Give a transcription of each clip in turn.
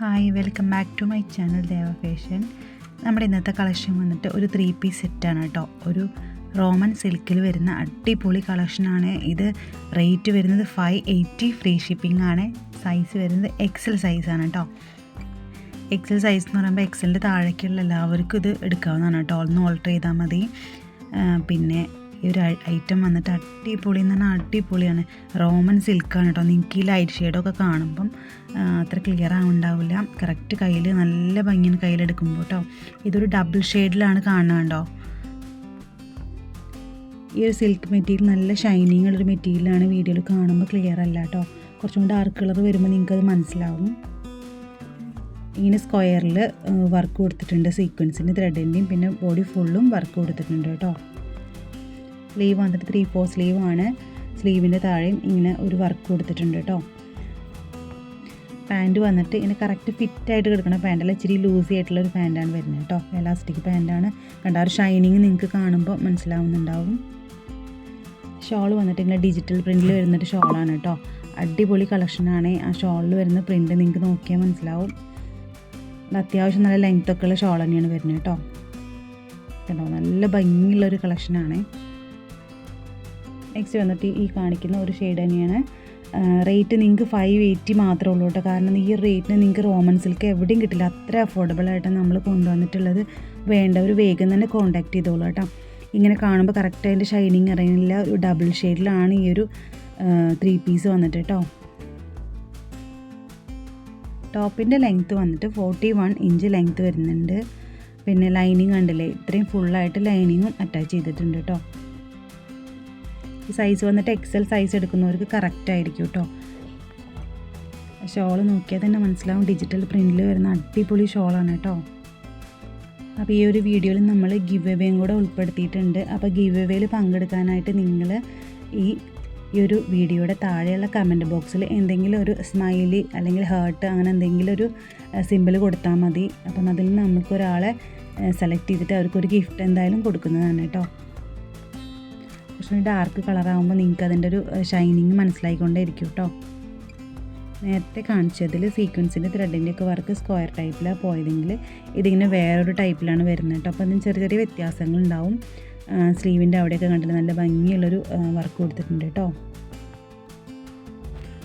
Hi welcome back to my channel Deva fashion. നമ്മുടെ ഇന്നത്തെ collection വന്നിട്ട് ഒരു ത്രീ പീസ് സെറ്റാണ് കേട്ടോ ഒരു റോമൻ സിൽക്കിൽ വരുന്ന അടിപൊളി കളക്ഷനാണ് ഇത് റേറ്റ് വരുന്നത് ഫൈവ് എയ്റ്റി ഫ്രീ ഷിപ്പിംഗ് ആണ്. സൈസ് വരുന്നത് എക്സൽ സൈസാണ് കേട്ടോ എക്സൽ സൈസ് എന്ന് പറയുമ്പോൾ എക്സലിന്റെ താഴേക്കുള്ള എല്ലാവർക്കും ഇത് എടുക്കാവുന്നതാണ് കേട്ടോ ഒന്ന് ഓൾട്ടർ ചെയ്താൽ മതി. പിന്നെ ഈ ഒരു ഐറ്റം വന്നിട്ട് അടിപൊളി എന്ന് പറഞ്ഞാൽ അടിപൊളിയാണ്. റോമൻ സിൽക്കാണ് കേട്ടോ നിങ്ങൾക്ക് ഈ ലൈറ്റ് ഷെയ്ഡൊക്കെ കാണുമ്പം അത്ര ക്ലിയർ ആവുണ്ടാവില്ല. കറക്റ്റ് കയ്യിൽ നല്ല ഭംഗിയാണ് കയ്യിലെടുക്കുമ്പോൾ കേട്ടോ ഇതൊരു ഡബിൾ ഷെയ്ഡിലാണ് കാണുന്നത് ഈ ഒരു സിൽക്ക് മെറ്റീരിയൽ നല്ല ഷൈനിങ് ഉള്ളൊരു മെറ്റീരിയലാണ് വീഡിയോയിൽ കാണുമ്പോൾ ക്ലിയർ അല്ല കേട്ടോ കുറച്ചും കൂടി ഡാർക്ക് കളർ വരുമ്പോൾ നിങ്ങൾക്കത് മനസ്സിലാവും. ഇങ്ങനെ സ്ക്വയറിൽ വർക്ക് കൊടുത്തിട്ടുണ്ട് സീക്വൻസിന്റെ ത്രെഡിന്റെയും പിന്നെ ബോഡി ഫുള്ളും വർക്ക് കൊടുത്തിട്ടുണ്ട് കേട്ടോ സ്ലീവ് വന്നിട്ട് ത്രീ ഫോർ സ്ലീവ് ആണ്. സ്ലീവിന്റെ താഴെയും ഇങ്ങനെ ഒരു വർക്ക് കൊടുത്തിട്ടുണ്ട് കേട്ടോ പാന്റ് വന്നിട്ട് ഇങ്ങനെ കറക്റ്റ് ഫിറ്റായിട്ട് കിടക്കുന്ന പാന്റല്ല ഇച്ചിരി ലൂസി ആയിട്ടുള്ള ഒരു പാന്റാണ് വരുന്നത് കേട്ടോ എലാസ്റ്റിക് പാന്റാണ് കണ്ട ആ ഒരു ഷൈനിങ് നിങ്ങൾക്ക് കാണുമ്പോൾ മനസ്സിലാവുന്നുണ്ടാവും. ഷോൾ വന്നിട്ട് ഇങ്ങനെ ഡിജിറ്റൽ പ്രിന്റിൽ വരുന്നൊരു ഷോളാണ് കേട്ടോ അടിപൊളി കളക്ഷനാണ് ആ ഷോളിൽ വരുന്ന പ്രിന്റ് നിങ്ങൾക്ക് നോക്കിയാൽ മനസ്സിലാവും. അത്യാവശ്യം നല്ല ലെങ്ത്തൊക്കെയുള്ള ഷോൾ തന്നെയാണ് വരുന്നത് കേട്ടോ കേട്ടോ നല്ല ഭംഗിയുള്ളൊരു കളക്ഷനാണ് നെക്സ്റ്റ് വന്നിട്ട് ഈ കാണിക്കുന്ന ഒരു ഷെയ്ഡ് തന്നെയാണ്. റേറ്റ് നിങ്ങൾക്ക് ഫൈവ് എയ്റ്റി മാത്രമേ ഉള്ളൂ കേട്ടോ കാരണം ഈ റേറ്റിന് നിങ്ങൾക്ക് റോമൻ സിൽക്ക് എവിടെയും കിട്ടില്ല. അത്ര അഫോർഡബിൾ ആയിട്ടാണ് നമ്മൾ കൊണ്ടുവന്നിട്ടുള്ളത്. വേണ്ടവർ വേഗം തന്നെ കോൺടാക്ട് ചെയ്തോളൂ കേട്ടോ ഇങ്ങനെ കാണുമ്പോൾ കറക്റ്റ് അതിന്റെ ഷൈനിങ് അറിയില്ല ഒരു ഡബിൾ ഷെയ്ഡിലാണ് ഈ ഒരു ത്രീ പീസ് വന്നിട്ട് കേട്ടോ ടോപ്പിന്റെ ലെങ്ത്ത് വന്നിട്ട് ഫോർട്ടി വൺ ഇഞ്ച് ലെങ്ത്ത് വരുന്നുണ്ട്. പിന്നെ ലൈനിങ് കണ്ടില്ലേ? ഇത്രയും ഫുള്ളായിട്ട് ലൈനിങ്ങും അറ്റാച്ച് ചെയ്തിട്ടുണ്ട് കേട്ടോ സൈസ് വന്നിട്ട് എക്സൽ സൈസ് എടുക്കുന്നവർക്ക് കറക്റ്റ് ആയിരിക്കും കേട്ടോ ഷോൾ നോക്കിയാൽ തന്നെ മനസ്സിലാവും ഡിജിറ്റൽ പ്രിന്റിൽ വരുന്ന അടിപൊളി ഷോളാണ് കേട്ടോ അപ്പോൾ ഈ ഒരു വീഡിയോയിൽ നമ്മൾ ഗിവ് എവേയും കൂടെ ഉൾപ്പെടുത്തിയിട്ടുണ്ട്. അപ്പോൾ ഗിവ് എവേയിൽ പങ്കെടുക്കാനായിട്ട് നിങ്ങൾ ഈ ഈ ഒരു വീഡിയോയുടെ താഴെയുള്ള കമന്റ് ബോക്സിൽ എന്തെങ്കിലും ഒരു സ്മൈലി അല്ലെങ്കിൽ ഹേർട്ട് അങ്ങനെ എന്തെങ്കിലും ഒരു സിമ്പിൾ കൊടുത്താൽ മതി. അപ്പം അതിൽ നിന്ന് നമുക്കൊരാളെ സെലക്ട് ചെയ്തിട്ട് അവർക്കൊരു ഗിഫ്റ്റ് എന്തായാലും കൊടുക്കുന്നതാണ് കേട്ടോ കുറച്ചും ഡാർക്ക് കളറാകുമ്പോൾ നിങ്ങൾക്ക് അതിന്റെ ഒരു ഷൈനിങ് മനസ്സിലായിക്കൊണ്ടേ ഇരിക്കും കേട്ടോ നേരത്തെ കാണിച്ചതിൽ സീക്വൻസിന്റെ ത്രെഡിന്റെ ഒക്കെ വർക്ക് സ്ക്വയർ ടൈപ്പിലാണ് പോയതെങ്കിൽ ഇതിങ്ങനെ വേറൊരു ടൈപ്പിലാണ് വരുന്നത് കേട്ടോ അപ്പോൾ അതിന് ചെറിയ ചെറിയ വ്യത്യാസങ്ങളുണ്ടാവും. സ്ലീവിന്റെ അവിടെയൊക്കെ കണ്ടിട്ട് നല്ല ഭംഗിയുള്ളൊരു വർക്ക് കൊടുത്തിട്ടുണ്ട് കേട്ടോ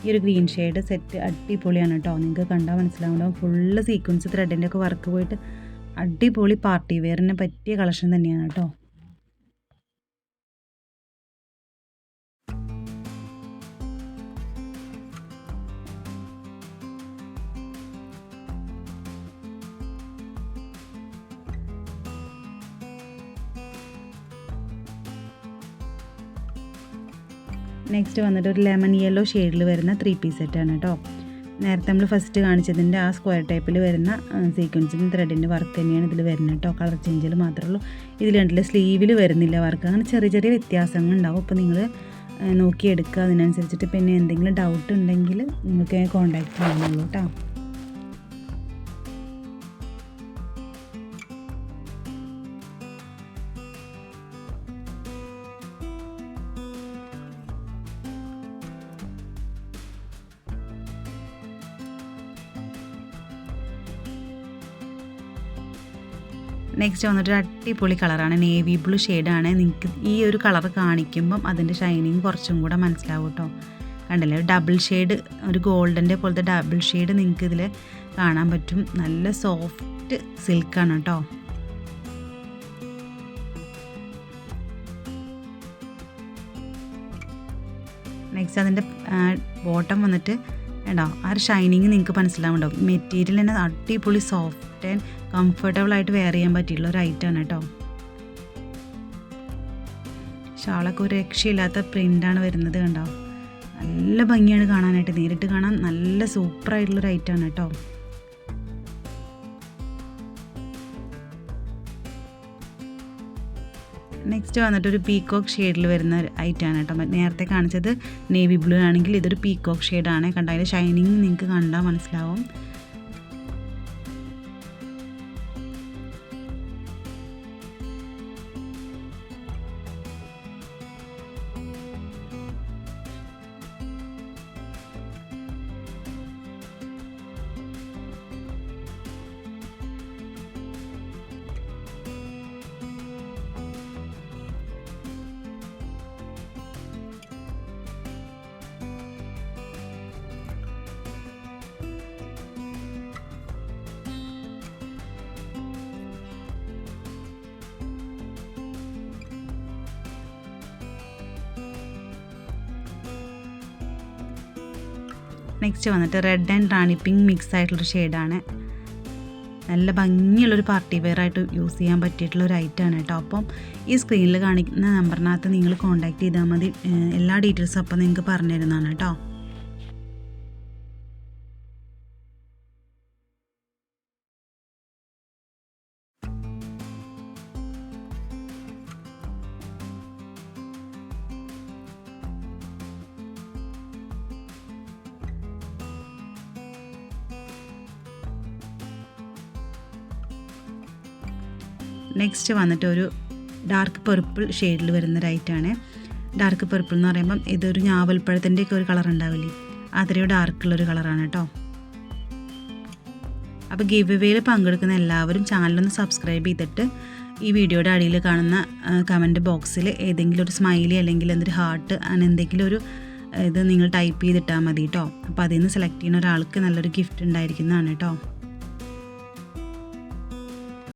ഈ ഒരു ഗ്രീൻ ഷെയ്ഡ് സെറ്റ് അടിപൊളിയാണ് കേട്ടോ നിങ്ങൾക്ക് കണ്ടാൽ മനസ്സിലാവുണ്ടാവും. ഫുള്ള് സീക്വൻസ് ത്രെഡിന്റെ ഒക്കെ വർക്ക് പോയിട്ട് അടിപൊളി പാർട്ടി വെയറിന് പറ്റിയ കളക്ഷൻ തന്നെയാണ് കേട്ടോ നെക്സ്റ്റ് വന്നിട്ട് ഒരു ലെമൺ യെല്ലോ ഷെയ്ഡിൽ വരുന്ന ത്രീ പീസ് സെറ്റാണ് കേട്ടോ നേരത്തെ നമ്മൾ ഫസ്റ്റ് കാണിച്ചതിന്റെ ആ സ്ക്വയർ ടൈപ്പിൽ വരുന്ന സീക്വൻസിന്റെ ത്രെഡിന്റെ വർക്ക് തന്നെയാണ് ഇതിൽ വരുന്നത് കേട്ടോ കളർ ചേഞ്ചിൽ മാത്രമേ ഉള്ളൂ. ഇതിൽ കണ്ടില്ല സ്ലീവിൽ വരുന്നില്ല വർക്ക് അങ്ങനെ ചെറിയ ചെറിയ വ്യത്യാസങ്ങൾ ഉണ്ടാവും. അപ്പോൾ നിങ്ങൾ നോക്കിയെടുക്കുക. അതിനനുസരിച്ചിട്ട് പിന്നെ എന്തെങ്കിലും ഡൗട്ട് ഉണ്ടെങ്കിൽ നിങ്ങൾക്ക് കോൺടാക്ട് ചെയ്യാനുള്ളൂ കേട്ടോ നെക്സ്റ്റ് വന്നിട്ട് അടിപൊളി കളറാണ് നേവി ബ്ലൂ ഷെയ്ഡാണ് നിങ്ങൾക്ക് ഈ ഒരു കളർ കാണിക്കുമ്പം അതിന്റെ ഷൈനിങ് കുറച്ചും കൂടെ മനസ്സിലാവും കേട്ടോ കണ്ടില്ലേ? ഡബിൾ ഷെയ്ഡ് ഒരു ഗോൾഡന്റെ പോലത്തെ ഡബിൾ ഷെയ്ഡ് നിങ്ങൾക്ക് ഇതിൽ കാണാൻ പറ്റും. നല്ല സോഫ്റ്റ് സിൽക്കാണ് കേട്ടോ നെക്സ്റ്റ് അതിന്റെ ബോട്ടം വന്നിട്ട് വേണ്ടോ ആ ഒരു ഷൈനിങ് നിങ്ങൾക്ക് മനസ്സിലാവുണ്ടാവും. മെറ്റീരിയൽ തന്നെ അടിപൊളി സോഫ്റ്റ് ആൻഡ് കംഫർട്ടബിൾ ആയിട്ട് വെയർ ചെയ്യാൻ പറ്റിയുള്ള ഒരു ഐറ്റമാണ് കേട്ടോ ഷാളൊക്കെ ഒരു രക്ഷയില്ലാത്ത പ്രിന്റാണ് വരുന്നത് കണ്ടോ? നല്ല ഭംഗിയാണ് കാണാനായിട്ട്. നേരിട്ട് കാണാൻ നല്ല സൂപ്പറായിട്ടുള്ളൊരു ഐറ്റമാണ് കേട്ടോ നെക്സ്റ്റ് വന്നിട്ട് ഒരു പീക്കോക്ക് ഷെയ്ഡിൽ വരുന്ന ഐറ്റമാണ് കേട്ടോ നേരത്തെ കാണിച്ചത് നേവി ബ്ലൂ ആണെങ്കിൽ ഇതൊരു പീക്കോക്ക് ഷെയ്ഡാണ് കണ്ട? അതിന്റെ ഷൈനിങ് നിങ്ങൾക്ക് കണ്ടാൽ മനസ്സിലാവും. നെക്സ്റ്റ് വന്നിട്ട് red and rani pink mix ആയിട്ടുള്ളൊരു ഷെയ്ഡാണ് നല്ല ഭംഗിയുള്ളൊരു പാർട്ടി വെയർ ആയിട്ട് യൂസ് ചെയ്യാൻ പറ്റിയിട്ടുള്ള ഒരു ഐറ്റമാണ് കേട്ടോ അപ്പം ഈ സ്ക്രീനിൽ കാണിക്കുന്ന നമ്പറിനകത്ത് നിങ്ങൾ കോൺടാക്ട് ചെയ്താൽ മതി. എല്ലാ ഡീറ്റെയിൽസും അപ്പം നിങ്ങൾക്ക് പറഞ്ഞു തരുന്നതാണ് കേട്ടോ നെക്സ്റ്റ് വന്നിട്ട് ഒരു ഡാർക്ക് പെർപ്പിൾ ഷെയ്ഡിൽ വരുന്ന റൈറ്റാണ് ഡാർക്ക് പെർപ്പിൾ എന്ന് പറയുമ്പം ഇതൊരു ഞാവൽപ്പഴത്തിന്റെ ഒക്കെ ഒരു കളർ ഉണ്ടാവില്ലേ? അത്രയും ഡാർക്കുള്ളൊരു കളറാണ് കേട്ടോ അപ്പോൾ ഗിവ് വേയിൽ പങ്കെടുക്കുന്ന എല്ലാവരും ചാനലൊന്ന് സബ്സ്ക്രൈബ് ചെയ്തിട്ട് ഈ വീഡിയോയുടെ അടിയിൽ കാണുന്ന കമന്റ് ബോക്സിൽ ഏതെങ്കിലും ഒരു സ്മൈലി അല്ലെങ്കിൽ എന്തൊരു ഹാർട്ട് അങ്ങനെ എന്തെങ്കിലും ഒരു ഇത് നിങ്ങൾ ടൈപ്പ് ചെയ്തിട്ടാൽ മതി കേട്ടോ അപ്പോൾ അതിൽ നിന്ന് സെലക്ട് ചെയ്യുന്ന ഒരാൾക്ക് നല്ലൊരു ഗിഫ്റ്റ് ഉണ്ടായിരിക്കുന്നതാണ് കേട്ടോ